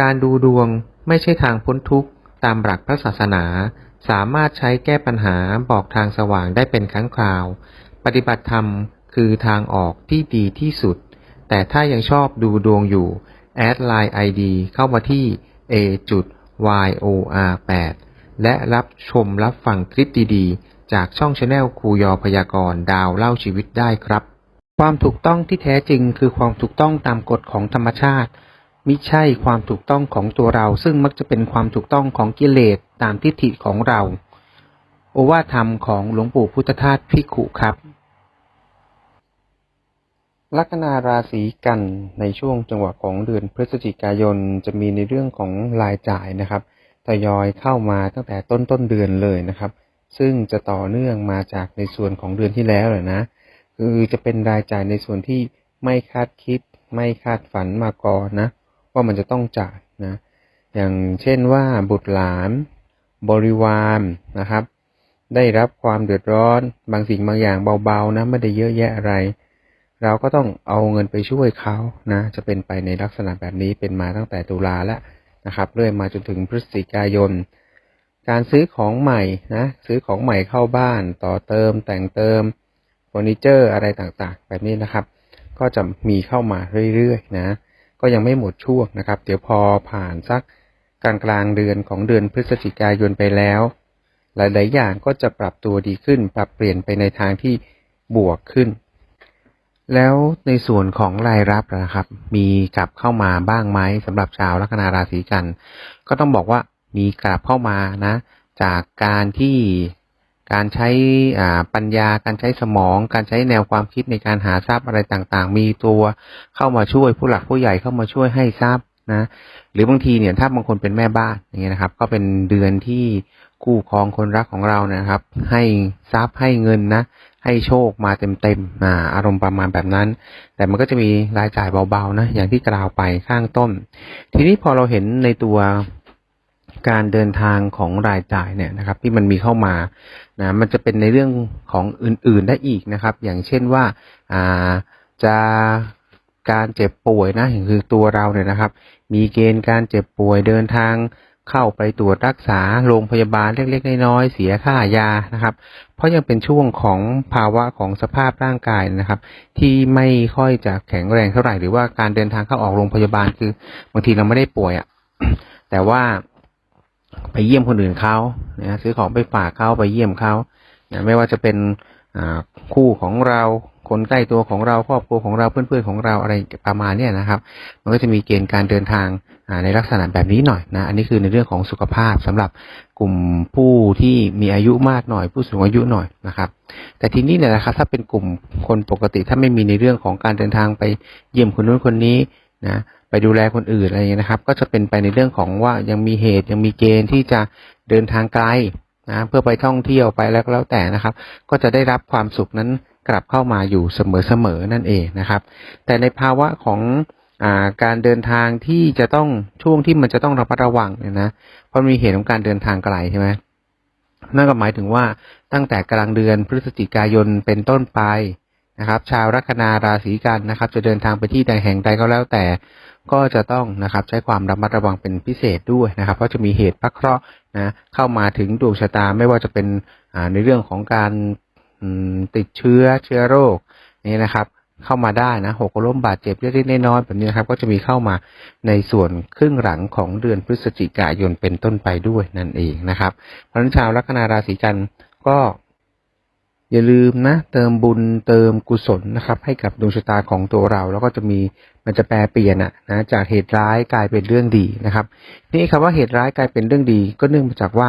การดูดวงไม่ใช่ทางพ้นทุกข์ตามหลักพระศาสนา สามารถใช้แก้ปัญหาบอกทางสว่างได้เป็นครั้งคราว ปฏิบัติธรรมคือทางออกที่ดีที่สุด แต่ถ้ายังชอบดูดวงอยู่ แอดไลน์ ID เข้ามาที่ a yor 8 และรับชมรับฟังคลิปดีๆ จากช่องชาแนลครูยอพยากรณ์ดาวเล่าชีวิตได้ครับ ความถูกต้องที่แท้จริงคือความถูกต้องตามกฎของธรรมชาติ มิใช่ความถูกต้องของตัวเรา ซึ่งมักจะเป็นความถูกต้องของกิเลสตามทิฏฐิของเรา โอวาทธรรมของหลวงปู่พุทธทาสพิขุครับ ลัคนาราศีกันในช่วงจังหวะของเดือนพฤศจิกายนจะมีในเรื่องของรายจ่ายนะครับทยอยเข้ามาตั้งแต่ต้นต้นเดือนเลยนะครับ ซึ่งจะต่อเนื่องมาจากในส่วนของเดือนที่แล้วเลยนะ คือจะเป็นรายจ่ายในส่วนที่ไม่คาดคิด ไม่คาดฝันมาก่อนนะ ว่ามันจะต้องจ่ายนะอย่างเช่นว่าบุตรหลานบริวารนะครับ ได้รับความเดือดร้อนบางสิ่งบางอย่างเบาๆนะไม่ได้เยอะแยะอะไร เราก็ต้องเอาเงินไปช่วยเขานะจะเป็นไปในลักษณะแบบนี้เป็นมาตั้งแต่ตุลาแล้วนะครับเรื่อยมาจนถึงพฤศจิกายน การซื้อของใหม่นะซื้อของใหม่เข้าบ้านต่อเติมแต่งเติมเฟอร์นิเจอร์อะไรต่างๆ แบบนี้นะครับ ก็จะมีเข้ามาเรื่อยๆนะ ก็ยังไม่หมดช่วงนะครับ เดี๋ยวพอผ่านสักกลางกลางเดือนของเดือนพฤศจิกายนไปแล้ว หลาย ๆ อย่างก็จะปรับตัวดีขึ้น ปรับเปลี่ยนไปในทางที่บวกขึ้น แล้วในส่วนของรายรับนะครับ มีกลับเข้ามาบ้างไหมสำหรับชาวลัคนาราศีกัน ก็ต้องบอกว่ามีกลับเข้ามานะ จากการที่ การใช้ปัญญา การใช้สมอง การใช้แนวความคิดในการหาทรัพย์อะไรต่างๆ มีตัวเข้ามาช่วยผู้หลักผู้ใหญ่เข้ามาช่วยให้ทรัพย์นะหรือบางทีเนี่ยถ้าบางคนเป็นแม่บ้านอย่างเงี้ยนะครับ ก็เป็นเดือนที่คู่ครองคนรักของเรานะครับ ให้ทรัพย์ให้เงินนะให้โชคมาเต็มๆอ่าอารมณ์ประมาณแบบนั้น แต่มันก็จะมีรายจ่ายเบาๆนะอย่างที่กล่าวไปข้างต้น ทีนี้พอเราเห็นในตัว การเดินทางของรายจ่ายเนี่ยนะครับ ที่มันมีเข้ามานะมันจะเป็นในเรื่องของอื่น ๆได้อีกนะครับ อย่างเช่นว่าอ่าจะการเจ็บป่วยนะคือตัวเราเนี่ยนะครับ มีเกณฑ์การเจ็บป่วยเดินทางเข้าไปตรวจรักษาโรงพยาบาลเล็กๆน้อยๆเสียค่ายานะครับ เพราะยังเป็นช่วงของภาวะของสภาพร่างกายนะครับ ที่ไม่ค่อยจะแข็งแรงเท่าไหร่หรือว่าการเดินทางเข้าออกโรงพยาบาลคือบางทีเราไม่ได้ป่วยอะ่ะแต่ว่า ไปเยี่ยมคนอื่นเขานะซื้อของไปฝากเขาไปเยี่ยมเขานะไม่ว่าจะเป็นคู่ของเราคนใกล้ตัวของเราครอบครัวของเราเพื่อนๆของเราอะไรประมาณเนี้ยนะครับ มันก็จะมีเกณฑ์การเดินทางในลักษณะแบบนี้หน่อยนะอันนี้คือในเรื่องของสุขภาพสำหรับกลุ่มผู้ที่มีอายุมากหน่อย ผู้สูงอายุหน่อยนะครับ แต่ทีนี้เนี่ยนะครับถ้าเป็นกลุ่มคนปกติถ้าไม่มีในเรื่องของการเดินทางไปเยี่ยมคนนู้นคนนี้ นะไปดูแลคนอื่นอะไรเงี้ยนะครับ ก็จะเป็นไปในเรื่องของว่ายังมีเหตุยังมีเกณฑ์ที่จะเดินทางไกลนะเพื่อไปท่องเที่ยวไปแล้วก็แล้วแต่นะครับ ก็จะได้รับความสุขนั้นกลับเข้ามาอยู่เสมอๆนั่นเองนะครับ แต่ในภาวะของอาการเดินทางที่จะต้องช่วงที่มันจะต้องระมัดระวังเนี่ยนะเพราะมีเหตุของการเดินทางไกลใช่ไหมนั่นก็หมายถึงว่าตั้งแต่กลางเดือนพฤศจิกายนเป็นต้นไป นะครับ ชาวลัคนาราศีกันนะครับ จะเดินทางไปที่ใดแห่งใดก็แล้วแต่ ก็จะต้องนะครับใช้ความระมัดระวังเป็นพิเศษด้วยนะครับ เพราะจะมีเหตุพักเคราะห์นะเข้ามาถึงดวงชะตาไม่ว่าจะเป็นในเรื่องของการติดเชื้อเชื้อโรคนี่นะครับเข้ามาได้นะหกล้มบาดเจ็บเล็กๆน้อยๆแบบนี้นะครับ ก็จะมีเข้ามาในส่วนครึ่งหลังของเดือนพฤศจิกายนเป็นต้นไปด้วยนั่นเองนะครับ เพราะฉะนั้นชาวลัคนาราศีกันก็ อย่าลืมนะ เติมบุญเติมกุศลนะครับ ให้กับดวงชะตาของตัวเรา แล้วก็จะมีมันจะแปลเปลี่ยนอะนะจากเหตุร้ายกลายเป็นเรื่องดีนะครับ นี่คำว่าเหตุร้ายกลายเป็นเรื่องดี ก็เนื่องมาจากว่า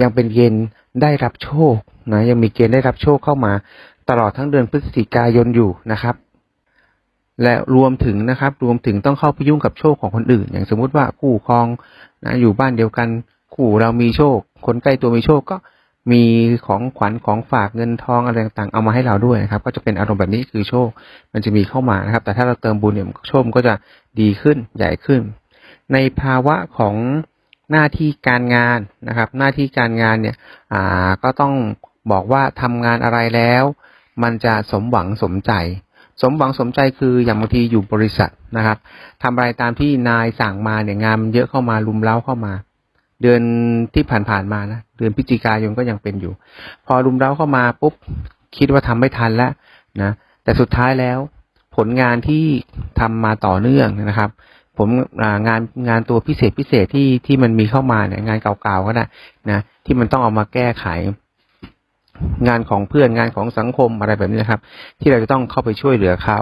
ยังเป็นเกณฑ์ได้รับโชคนะยังมีเกณฑ์ได้รับโชคเข้ามา ตลอดทั้งเดือนพฤศจิกายนอยู่นะครับ และรวมถึงนะครับ รวมถึงต้องเข้าไปยุ่งกับโชคของคนอื่น อย่างสมมุติว่าคู่ครองนะอยู่บ้านเดียวกัน คู่เรามีโชค คนใกล้ตัวมีโชคก็ มีของขวัญของฝากเงินทองอะไรต่างๆเอามาให้เราด้วยนะครับ ก็จะเป็นอารมณ์แบบนี้คือโชค มันจะมีเข้ามานะครับ แต่ถ้าเราเติมบุญเนี่ยโชคก็จะดีขึ้นใหญ่ขึ้น ในภาวะของหน้าที่การงานนะครับ หน้าที่การงานเนี่ยอ่าก็ต้องบอกว่าทำงานอะไรแล้ว มันจะสมหวังสมใจ สมหวังสมใจคืออย่างบางทีอยู่บริษัทนะครับทำอะไรตามที่นายสั่งมาเนี่ยงานมันเยอะเข้ามาลุมเล้าเข้ามา เดือนที่ผ่านๆมานะเดือนพฤศจิกายนก็ยังเป็นอยู่ พอรุมเร้าเข้ามาปุ๊บคิดว่าทำไม่ทันแล้วนะแต่สุดท้ายแล้ว ผลงานที่ทำมาต่อเนื่องนะครับ ผมงานงานตัวพิเศษพิเศษที่ที่มันมีเข้ามาเนี่ยงานเก่าๆก็ได้นะที่มันต้องเอามาแก้ไข งานของเพื่อนงานของสังคมอะไรแบบนี้นะครับ ที่เราจะต้องเข้าไปช่วยเหลือเขา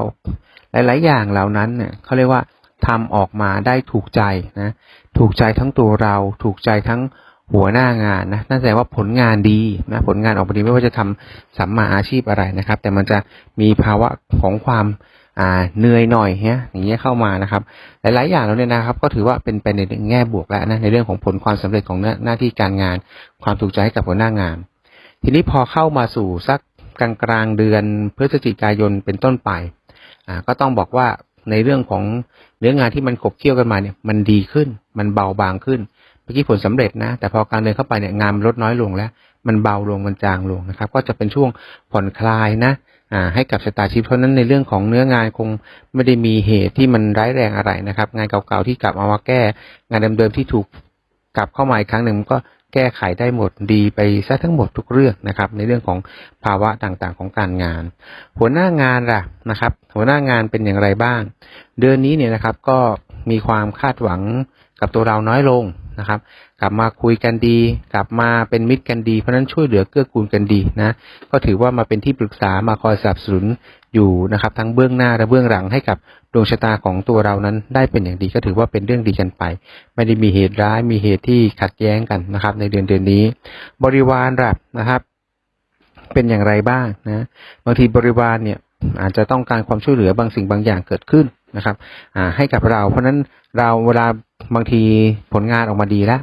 หลาย ๆ อย่างเหล่านั้นเนี่ยเขาเรียกว่า ทำออกมาได้ถูกใจนะถูกใจทั้งตัวเราถูกใจทั้งหัวหน้างานนะนั่นแสดงว่าผลงานดีนะผลงานออกมาดีไม่ว่าจะทำสัมมาอาชีพอะไรนะครับ แต่มันจะมีภาวะของความอ่าเหนื่อยหน่อยเนี้ยอย่างเงี้ยเข้ามานะครับ หลาย ๆ อย่างแล้วเนี่ยนะครับ ก็ถือว่าเป็นไปในแง่บวกแล้วนะในเรื่องของผลความสำเร็จของหน้าหน้าที่การงาน ความถูกใจให้กับหัวหน้างาน ทีนี้พอเข้ามาสู่สักกลางกลางเดือนพฤศจิกายนเป็นต้นไปอ่าก็ต้องบอกว่า ในเรื่องของเนื้องานที่มันขบเคี้ยวกันมาเนี่ย มันดีขึ้น มันเบาบางขึ้น เมื่อกี้ผลสำเร็จนะ แต่พอการเดินเข้าไปเนี่ยงานลดน้อยลงแล้ว มันเบาลง มันจางลงนะครับ ก็จะเป็นช่วงผ่อนคลายนะอ่าให้กับชะตาชีพเพราะฉะนั้นในเรื่องของเนื้องานคงไม่ได้มีเหตุที่มันร้ายแรงอะไรนะครับ งานเก่าๆที่กลับเอามาแก้ งานเดิมๆที่ถูกกลับเข้ามาอีกครั้งหนึ่งมันก็ แก้ไขได้หมดดีไปซะทั้งหมดทุกเรื่องนะครับ ในเรื่องของภาวะต่างๆ ของการงาน หัวหน้างานล่ะนะครับ หัวหน้างานเป็นอย่างไรบ้าง เดือนนี้เนี่ยนะครับก็มีความคาดหวังกับตัวเราน้อยลงนะครับ กลับมาคุยกันดี กลับมาเป็นมิตรกันดีเพราะนั้นช่วยเหลือเกื้อกูลกันดีนะ ก็ถือว่ามาเป็นที่ปรึกษามาคอยสนับสนุน อยู่นะครับทั้งเบื้องหน้าและเบื้องหลังให้กับดวงชะตาของตัวเรานั้นได้เป็นอย่างดีก็ถือว่าเป็นเรื่องดีกันไป ไม่ได้มีเหตุร้ายมีเหตุที่ขัดแย้งกันนะครับ ในเดือนเดือนนี้ บริวารล่ะนะครับเป็นอย่างไรบ้างนะบางทีบริวารเนี่ยอาจจะต้องการความช่วยเหลือบางสิ่งบางอย่างเกิดขึ้นนะครับอ่าให้กับเรา เพราะฉะนั้นเราเวลาบางทีผลงานออกมาดีแล้ว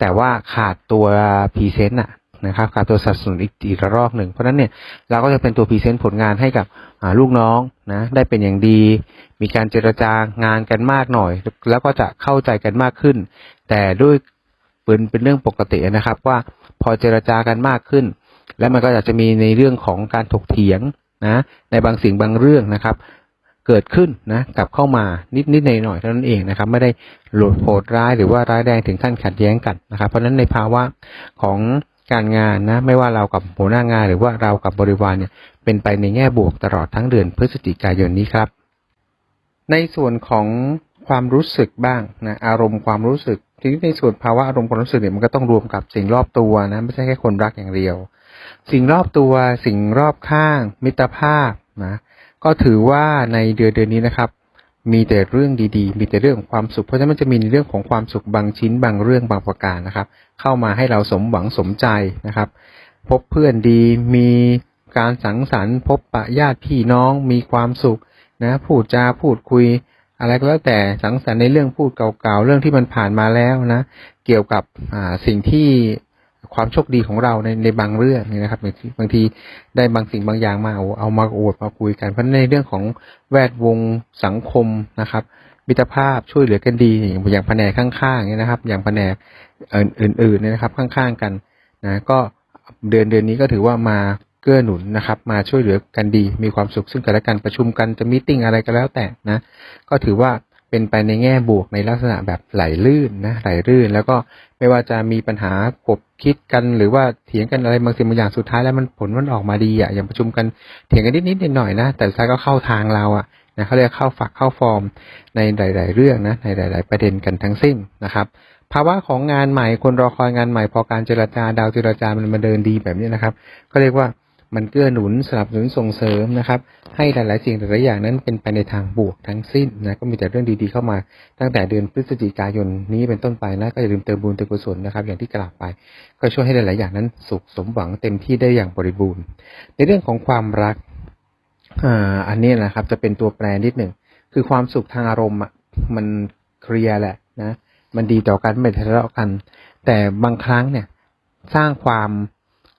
แต่ว่าขาดตัวพรีเซนต์อะ นะครับขาดตัวสนับสนุนอีกอีกระรอกหนึ่ง เพราะนั้นเนี่ยเราก็จะเป็นตัวพรีเซนต์ผลงานให้กับลูกน้องนะได้เป็นอย่างดี มีการเจรจางานกันมากหน่อย แล้วก็จะเข้าใจกันมากขึ้น แต่ด้วยเป็นเป็นเรื่องปกตินะครับว่าพอเจรจากันมากขึ้น แล้วมันก็อาจจะมีในเรื่องของการถกเถียงนะในบางสิ่งบางเรื่องนะครับเกิดขึ้นนะกลับเข้ามานิดนิดหน่อยหน่อยๆเท่านั้นเองนะครับ ไม่ได้โหดโหดร้ายหรือว่าร้ายแรงถึงขั้นขัดแย้งกันนะครับ เพราะฉะนั้นในภาวะของ การงานนะ ไม่ว่าเรากับหัวหน้างานหรือว่าเรากับบริวารเนี่ยเป็นไปในแง่บวกตลอดทั้งเดือนพฤศจิกายนนี้ครับ ในส่วนของความรู้สึกบ้างนะอารมณ์ความรู้สึกทีนี้ในส่วนภาวะอารมณ์ความรู้สึกเนี่ยมันก็ต้องรวมกับสิ่งรอบตัวนะไม่ใช่แค่คนรักอย่างเดียว สิ่งรอบตัวสิ่งรอบข้าง มิตรภาพนะก็ถือว่าในเดือนเดือนนี้นะครับ มีแต่เรื่องดีๆ มีแต่เรื่องความสุข เพราะฉะนั้นมันจะมีในเรื่องของความสุขบางชิ้นบางเรื่องบางประการนะครับ เข้ามาให้เราสมหวังสมใจนะครับ พบเพื่อนดีมีการสังสรรค์พบปะญาติพี่น้องมีความสุขนะพูดจาพูดคุย อะไรก็แล้วแต่สังสรรค์ในเรื่องพูดเก่าๆเรื่องที่มันผ่านมาแล้วนะ เกี่ยวกับสิ่งที่ ความโชคดีของเราในในบางเรื่องนี่นะครับบางทีบางทีได้บางสิ่งบางอย่างมาเอาเอามาอวดมาคุยกัน เพราะในเรื่องของแวดวงสังคมนะครับมิตรภาพช่วยเหลือกันดีอย่างอย่างแผนกข้างๆเนี่ยนะครับ อย่างแผนกอื่นๆเนี่ยนะครับ ข้างๆกันนะก็เดือนเดือนนี้ก็ถือว่ามาเกื้อหนุนนะครับ มาช่วยเหลือกันดี มีความสุขซึ่งกันและกันประชุมกันจะมีติ้งอะไรก็แล้วแต่นะ ก็ถือว่า เป็นไปในแง่บวกในลักษณะแบบไหลลื่นนะไหลลื่น แล้วก็ไม่ว่าจะมีปัญหาขบคิดกันหรือว่าเถียงกันอะไรบางสิ่งบางอย่างสุดท้ายแล้วมันผลมันออกมาดีอะอย่างประชุมกันเถียงกันนิดๆหน่อยๆนะแต่ท้ายก็เข้าทางเราอะนะเขาเรียกเข้าฝักเข้าฟอร์มในหลาย ๆ เรื่องนะในหลาย ๆ ประเด็นกันทั้งสิ้นนะครับภาวะของงานใหม่คนรอคอยงานใหม่พอการเจรจาดาวเจรจามันมาเดินดีแบบนี้นะครับ ก็เรียกว่า มันเกื้อหนุนสนับสนุนส่งเสริมนะครับ ให้หลาย ๆ สิ่งหลาย ๆ อย่างนั้นเป็นไปในทางบวกทั้งสิ้นนะก็มีแต่เรื่องดีๆเข้ามาตั้งแต่เดือนพฤศจิกายนนี้เป็นต้นไปนะก็อย่าลืมเติมบุญเติมกุศลนะครับ อย่างที่กล่าวไป ก็ช่วยให้หลาย ๆ อย่างนั้นสุขสมหวังเต็มที่ได้อย่างบริบูรณ์ ในเรื่องของความรักอ่าอันนี้นะครับจะเป็นตัวแปรนิดหนึ่งคือความสุขทางอารมณ์อะมันเคลียร์แหละนะ มันดีต่อกันไม่ทะเลาะกัน แต่บางครั้งเนี่ยสร้างความ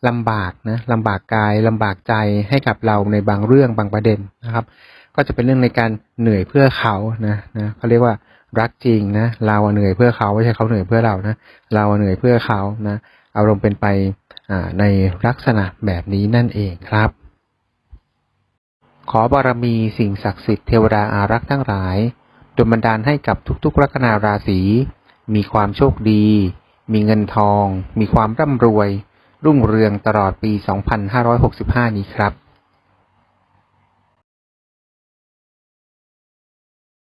ลำบากนะลำบากกายลำบากใจให้กับเราในบางเรื่องบางประเด็นนะครับ ก็จะเป็นเรื่องในการเหนื่อยเพื่อเขานะนะเขาเรียกว่ารักจริงนะเราเหนื่อยเพื่อเขาไม่ใช่เขาเหนื่อยเพื่อเรานะเราเหนื่อยเพื่อเขานะอารมณ์เป็นไปในลักษณะแบบนี้นั่นเองครับ ขอบารมีสิ่งศักดิ์สิทธิ์เทวดาอารักษ์ทั้งหลายดลบันดาลให้กับทุกๆลัคนาราศีมีความโชคดี มีเงินทอง มีความร่ำรวย รุ่งเรืองตลอดปี 2565 นี้ครับ